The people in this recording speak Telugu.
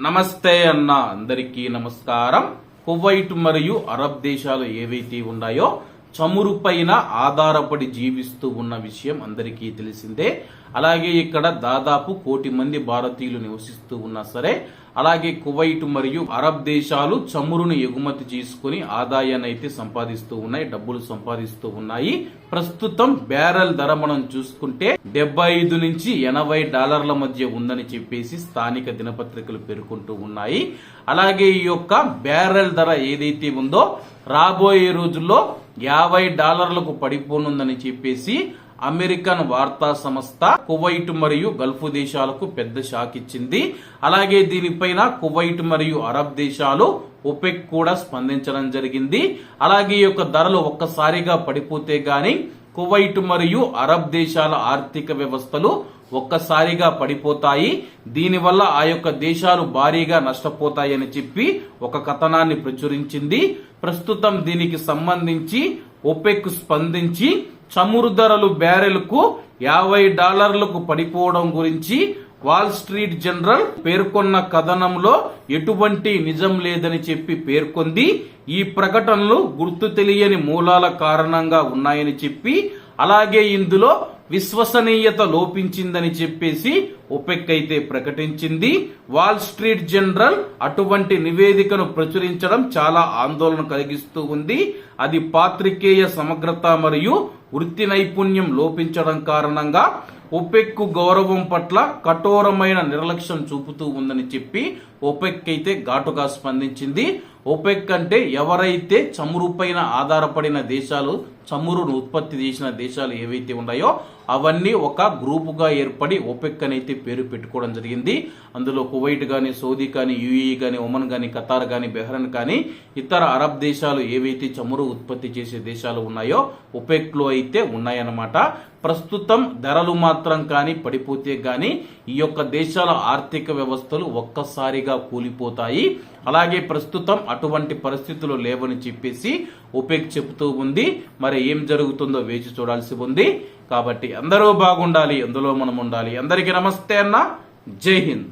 నమస్తే అన్న అందరికీ నమస్కారం. కువైట్ మరియు అరబ్ దేశాలు ఏవైతే ఉన్నాయో చమురు పైన ఆధారపడి జీవిస్తూ ఉన్న విషయం అందరికీ తెలిసిందే. అలాగే ఇక్కడ దాదాపు కోటి మంది భారతీయులు నివసిస్తూ ఉన్నా సరే అలాగే కువైట్ మరియు అరబ్ దేశాలు చమురును ఎగుమతి చేసుకుని ఆదాయాన్ని అయితే సంపాదిస్తూ ఉన్నాయి డబ్బులు సంపాదిస్తూ ఉన్నాయి. ప్రస్తుతం బ్యారల్ ధర మనం చూసుకుంటే డెబ్బై ఐదు నుంచి ఎనభై డాలర్ల మధ్య ఉందని చెప్పేసి స్థానిక దినపత్రికలు పేర్కొంటూ ఉన్నాయి. అలాగే ఈ యొక్క బ్యారల్ ధర ఏదైతే ఉందో రాబోయే రోజుల్లో యాభై డాలర్లకు పడిపోనుందని చెప్పేసి అమెరికన్ వార్తా సంస్థ కువైట్ మరియు గల్ఫ్ దేశాలకు పెద్ద షాక్ ఇచ్చింది. అలాగే దీనిపైన కువైట్ మరియు అరబ్ దేశాలు ఒపెక్ కూడా స్పందించడం జరిగింది. అలాగే ఈ యొక్క ధరలు ఒక్కసారిగా పడిపోతే గాని కువైట్ మరియు అరబ్ దేశాల ఆర్థిక వ్యవస్థలు ఒక్కసారిగా పడిపోతాయి. దీనివల్ల ఆ యొక్క దేశాలు భారీగా నష్టపోతాయని చెప్పి ఒక కథనాన్ని ప్రచురించింది. ప్రస్తుతం దీనికి సంబంధించి ఒపెక్ స్పందించి చమురు ధరలు బ్యారెల్కు యాభై డాలర్లకు పడిపోవడం గురించి వాల్ స్ట్రీట్ జనరల్ పేర్కొన్న కథనంలో ఎటువంటి నిజం లేదని చెప్పి పేర్కొంది. ఈ ప్రకటనలు గుర్తు తెలియని మూలాల కారణంగా ఉన్నాయని చెప్పి అలాగే ఇందులో విశ్వసనీయత లోపించిందని చెప్పేసి ఒపెక్ అయితే ప్రకటించింది. వాల్ స్ట్రీట్ జనరల్ అటువంటి నివేదికను ప్రచురించడం చాలా ఆందోళన కలిగిస్తూ ఉంది. అది పాత్రికేయ సమగ్రత మరియు వృత్తి నైపుణ్యం లోపించడం కారణంగా ఒపెక్ గౌరవం పట్ల కఠోరమైన నిర్లక్ష్యం చూపుతూ ఉందని చెప్పి ఒపెక్ అయితే ఘాటుగా స్పందించింది. ఒపెక్ అంటే ఎవరైతే చమురు పైన ఆధారపడిన దేశాలు చమురును ఉత్పత్తి చేసిన దేశాలు ఏవైతే ఉన్నాయో అవన్నీ ఒక గ్రూపుగా ఏర్పడి ఒపెక్ అని అయితే పేరు పెట్టుకోవడం జరిగింది. అందులో కువైట్ కానీ సౌదీ కానీ యుఏఈ కానీ ఒమన్ కానీ ఖతార్ కానీ బెహ్రన్ కానీ ఇతర అరబ్ దేశాలు ఏవైతే చమురు ఉత్పత్తి చేసే దేశాలు ఉన్నాయో ఒపెక్లో అయితే ఉన్నాయన్నమాట. ప్రస్తుతం ధరలు మాత్రం కానీ పడిపోతే కానీ ఈ యొక్క దేశాల ఆర్థిక వ్యవస్థలు ఒక్కసారి ఒక్కసారిగా కూలిపోతాయి. అలాగే ప్రస్తుతం అటువంటి పరిస్థితులు లేవని చెప్పేసి ఒపెక్ చెబుతూ ఉంది. మరి ఏం జరుగుతుందో వేచి చూడాల్సి ఉంది. కాబట్టి అందరూ బాగుండాలి అందులో మనం ఉండాలి. అందరికీ నమస్తే అన్న. జై హింద్.